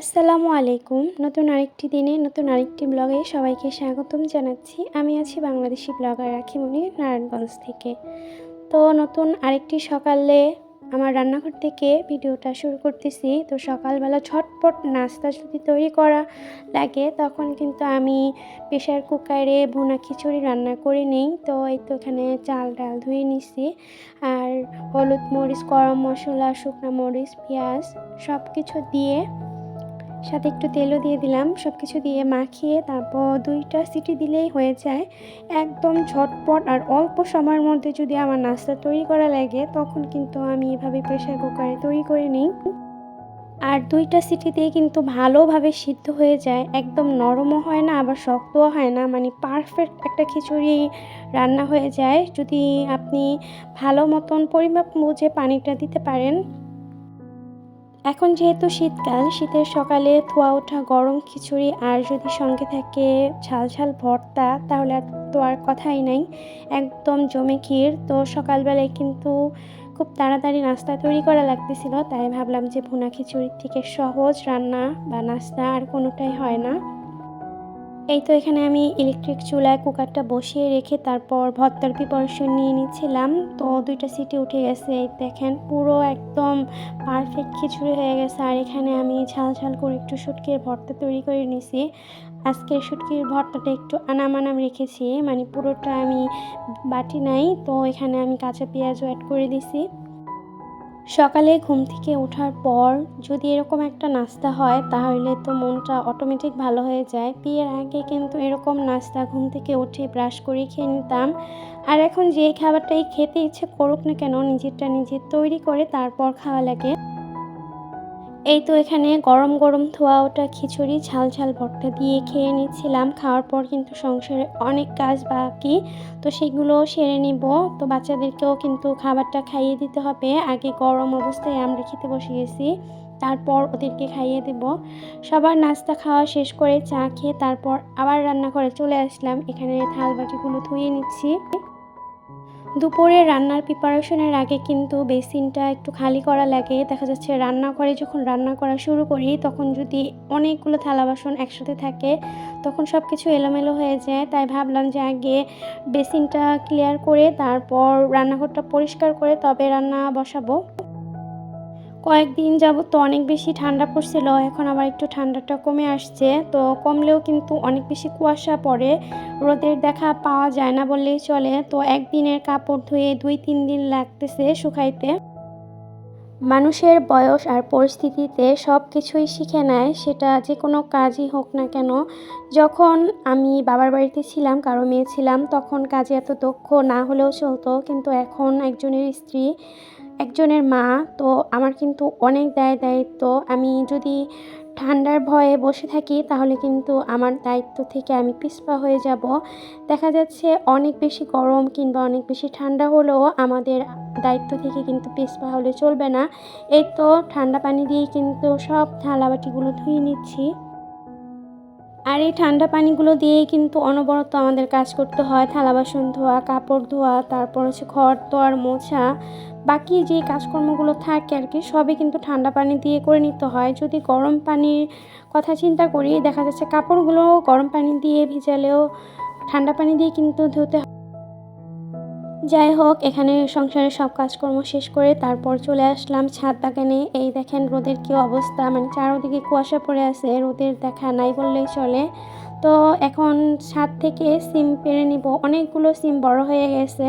আসসালামু আলাইকুম। নতুন আরেকটি দিনে, নতুন আরেকটি ব্লগে সবাইকে স্বাগতম জানাচ্ছি। আমি আছি বাংলাদেশি ব্লগার রাখিমণি নারায়ণগঞ্জ থেকে। তো নতুন আরেকটি সকালে আমার রান্নাঘর থেকে ভিডিওটা শুরু করতেছি। তো সকালবেলা ছটপট নাস্তা যদি তৈরি করা লাগে, তখন কিন্তু আমি প্রেশার কুকারে ভুনা খিচুড়ি রান্না করে নিই। তো এই তো এখানে চাল ডাল ধুয়ে নিছি। আর হলুদ মরিচ, গরম মশলা, শুকনো মরিচ, পেঁয়াজ সব কিছু দিয়ে সাথে একটু তেলও দিয়ে দিলাম সব কিছু দিয়ে মাখিয়ে তারপর দুইটা সিটি দিলেই হয়ে যায়। একদম ঝটপট আর অল্প সময়ের মধ্যে যদি আমার নাস্তা তৈরি করা লাগে, তখন কিন্তু আমি এভাবে প্রেশার কুকারে তৈরি করে নিই। আর দুইটা সিটিতেই কিন্তু ভালোভাবে সিদ্ধ হয়ে যায়, একদম নরমও হয় না, আবার শক্তও হয় না মানে পারফেক্ট একটা খিচুড়ি রান্না হয়ে যায়। যদি আপনি ভালো মতন পরিমাপ বুঝে পানিটা দিতে পারেন এখন যেহেতু শীতকাল, শীতের সকালে থোয়া ওঠা, গরম খিচুড়ি আর যদি সঙ্গে থাকে ঝাল ঝাল ভর্তা, তাহলে আর তো আর কথাই নাই। একদম জমে ক্ষীর। তো সকালবেলায় কিন্তু খুব তাড়াতাড়ি নাস্তা তৈরি করা লাগতেছিল, তাই ভাবলাম যে ভুনা খিচুড়ির থেকে সহজ রান্না বা নাস্তা আর কোনোটাই হয় না। এই তো এখানে আমি ইলেকট্রিক চুলায় কুকারটা বসিয়ে রেখে তারপর ভর্তার প্রিপারেশন নিয়ে নিচ্ছিলাম। তো দুইটা সিটি উঠে গেছে, এই দেখেন, পুরো একদম পারফেক্ট খিচুড়ি হয়ে গেছে। আর এখানে আমি ঝাল ঝাল করে একটু শুটকির ভর্তা তৈরি করে নিছি। আজকে শুটকির ভর্তাটা একটু আনাম আনাম রেখেছি মানে পুরোটা আমি বাটি নাই, তো এখানে আমি কাঁচা পেঁয়াজও অ্যাড করে দিছি। সকালে ঘুম থেকে ওঠার পর যদি এরকম একটা নাস্তা হয়, তাহলে তো মনটা অটোমেটিক ভালো হয়ে যায়। বিয়ের আগে কিন্তু এরকম নাস্তা ঘুম থেকে উঠে ব্রাশ করে খেয়ে নিতাম। আর এখন যে খাবারটাই খেতে ইচ্ছে করুক না কেন, নিজেরটা নিজের তৈরি করে তারপর খাওয়া লাগে। এই তো এখানে গরম গরম ধোয়া ওটা খিচুড়ি, ঝাল ঝাল ভর্তা দিয়ে খেয়ে নিচ্ছিলাম। খাওয়ার পর কিন্তু সংসারে অনেক কাজ বাকি, তো সেগুলো সেরে নিব। তো বাচ্চাদেরকেও কিন্তু খাবারটা খাইয়ে দিতে হবে। আগে গরম অবস্থায় আমরা খেতে বসে গেছি, তারপর ওদেরকে খাইয়ে দেব। সবার নাস্তা খাওয়া শেষ করে চা খেয়ে তারপর আবার রান্না করে চলে আসলাম। এখানে থাল বাটিগুলো ধুয়ে নিচ্ছি। দুপুরে রান্নার প্রিপারেশনের আগে কিন্তু বেসিনটা একটু খালি করা লাগে। দেখা যাচ্ছে রান্নাঘরে যখন রান্না করা শুরু করি, তখন যদি অনেকগুলো থালা বাসন একসাথে থাকে, তখন সব কিছু এলোমেলো হয়ে যায়। তাই ভাবলাম যে আগে বেসিনটা ক্লিয়ার করে, তারপর রান্নাঘরটা পরিষ্কার করে তবে রান্না বসাবো। কয়েকদিন যাবত তো অনেক বেশি ঠান্ডা পড়ছিল, এখন আবার একটু ঠান্ডাটা কমে আসছে। তো কমলেও কিন্তু অনেক বেশি কুয়াশা পড়ে, রোদের দেখা পাওয়া যায় না বললেই চলে। তো একদিনের কাপড় ধুয়ে দুই তিন দিন লাগতেছে শুকাইতে। মানুষের বয়স আর পরিস্থিতিতে সব কিছুই শিখে নেয়, সেটা যে কোনো কাজই হোক না কেন। যখন আমি বাবার বাড়িতে ছিলাম, কারও মেয়ে ছিলাম, তখন কাজে এত দক্ষ না হলেও চলতো, কিন্তু এখন একজনের স্ত্রী একজনের মা, তো আমার কিন্তু অনেক দায় দায়িত্ব। আমি যদি ঠান্ডার ভয়ে বসে থাকি, তাহলে কিন্তু আমার দায়িত্ব থেকে আমি পিছপা হয়ে যাব। দেখা যাচ্ছে অনেক বেশি গরম কিংবা অনেক বেশি ঠান্ডা হলেও আমাদের দায়িত্ব থেকে কিন্তু পিছপা হলে চলবে না। এই তো ঠান্ডা পানি দিয়েই কিন্তু সব থালাবাটিগুলো ধুয়ে নিচ্ছি। আর এই ঠান্ডা পানিগুলো দিয়েই কিন্তু অনবরত আমাদের কাজ করতে হয়। থালা বাসন ধোয়া, কাপড় ধোয়া, তারপর হচ্ছে ঘর তোয়ার মোছা বাকি যে কাজকর্মগুলো থাকে আর কি, সবই কিন্তু ঠান্ডা পানি দিয়ে করে নিতে হয়। যদি গরম পানির কথা চিন্তা করি, দেখা যাচ্ছে কাপড়গুলো গরম পানি দিয়ে ভিজালেও ঠান্ডা পানি দিয়ে কিন্তু ধুতে যাই হোক, এখানে সংসারের সব কাজকর্ম শেষ করে তারপর চলে আসলাম ছাদ বাগানে। এই দেখেন রোদের কি অবস্থা মানে চারোদিকে কুয়াশা পড়ে আছে, রোদের দেখা নাই বললেই চলে। তো এখন ছাদ থেকে সিম পেরে নিব। অনেকগুলো সিম বড় হয়ে গেছে।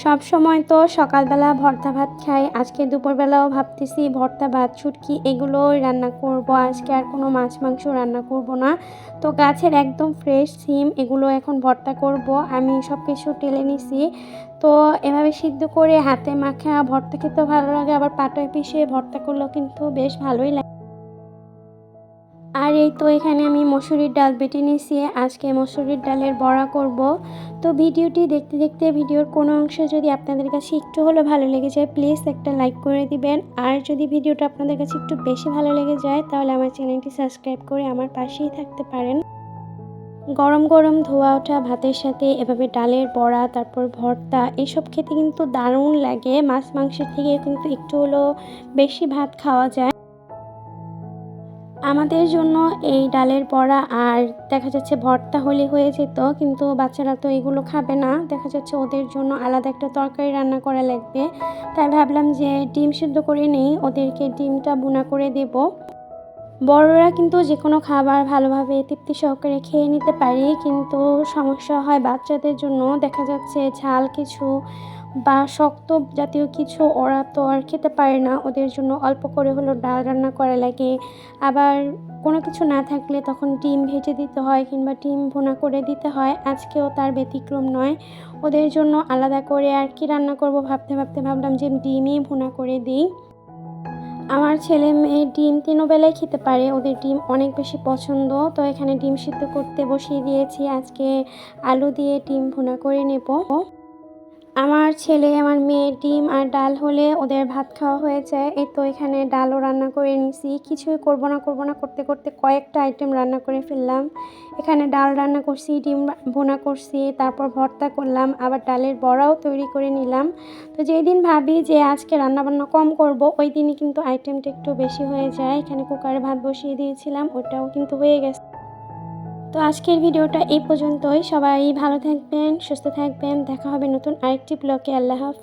সব সময় তো সকালবেলা ভর্তা ভাত খাই, আজকে দুপুরবেলাও ভাবতেছি ভর্তা ভাত ছুটকি এগুলোই রান্না করব। আজকে আর কোনো মাছ মাংস রান্না করব না। তো গাছের একদম ফ্রেশ সিম, এগুলো এখন ভর্তা করব। আমি সব কিছু টেলে নিছি। তো এভাবে সিদ্ধ করে হাতে মাখা ভর্তা খেতেও ভালো লাগে, আবার পাটায় পিষে ভর্তা করলেও কিন্তু বেশ ভালোই লাগে। আর এই তো এখানে আমি মসুরির ডাল বেটে নিয়েছি। আজকে মসুরির ডালের বড়া করব। তো ভিডিওটি দেখতে দেখতে ভিডিওর কোনো অংশ যদি আপনাদের কাছে একটু হলেও ভালো লেগে যায় প্লিজ একটা লাইক করে দিবেন। আর যদি ভিডিওটা আপনাদের কাছে একটু বেশি ভালো লেগে যায়, তাহলে আমার চ্যানেলটি সাবস্ক্রাইব করে আমার পাশেই থাকতে পারেন। গরম গরম ধোয়া ওঠা, ভাতের সাথে এভাবে ডালের বড়া, তারপর ভর্তা, এসব খেতে কিন্তু দারুণ লাগে। মাছ মাংসের থেকে কিন্তু একটু হলেও বেশি ভাত খাওয়া যায়। আমাদের জন্য এই ডালের বড়া আর দেখা যাচ্ছে ভর্তা হলে হয়ে যেত, কিন্তু বাচ্চারা তো এগুলো খাবে না। দেখা যাচ্ছে ওদের জন্য আলাদা একটা তরকারি রান্না করা লাগবে। তাই ভাবলাম যে ডিম সিদ্ধ করে নেই, ওদেরকে ডিমটা বুনা করে দেব। বড়রা কিন্তু যে কোনো খাবার ভালোভাবে তৃপ্তি সহকারে খেয়ে নিতে পারে, কিন্তু সমস্যা হয় বাচ্চাদের জন্য। দেখা যাচ্ছে ঝাল কিছু বা শক্ত জাতীয় কিছু ওরা তো আর খেতে পারে না। ওদের জন্য অল্প করে হলো ডাল রান্না করা লাগে। আবার কোনো কিছু না থাকলে তখন ডিম ভেজে দিতে হয় কিংবা ডিম ভোনা করে দিতে হয়। আজকেও তার ব্যতিক্রম নয়। ওদের জন্য আলাদা করে আর কি রান্না করব ভাবতে ভাবতে ভাবলাম যে ডিমই ভোনা করে দিই। আমার ছেলে মেয়ে ডিম তিনও বেলায় খেতে পারে। ওদের ডিম অনেক বেশি পছন্দ। তো এখানে ডিম সিদ্ধ করতে বসিয়ে দিয়েছি। আজকে আলু দিয়ে ডিম ভুনা করে নেব। আমার ছেলে, আমার মেয়ে ডিম আর ডাল হলে ওদের ভাত খাওয়া হয়ে যায় এই তো এখানে ডালও রান্না করে নিছি। কিছুই করব না করব না, করতে করতে কয়েকটা আইটেম রান্না করে ফেললাম। এখানে ডাল রান্না করছি, ডিম বোনা করছি, তারপর ভর্তা করলাম, আবার ডালের বড়াও তৈরি করে নিলাম। তো যেই দিন ভাবি যে আজকে রান্নাবান্না কম করব, ওই দিনই কিন্তু আইটেমটা একটু বেশি হয়ে যায়। এখানে কুকারে ভাত বসিয়ে দিয়েছিলাম, ওটাও কিন্তু হয়ে গেছে। তো আজকের ভিডিওটা এই পর্যন্তই। সবাই ভালো থাকবেন, সুস্থ থাকবেন। দেখা হবে নতুন আরেকটি ব্লকে আল্লাহ হাফেজ।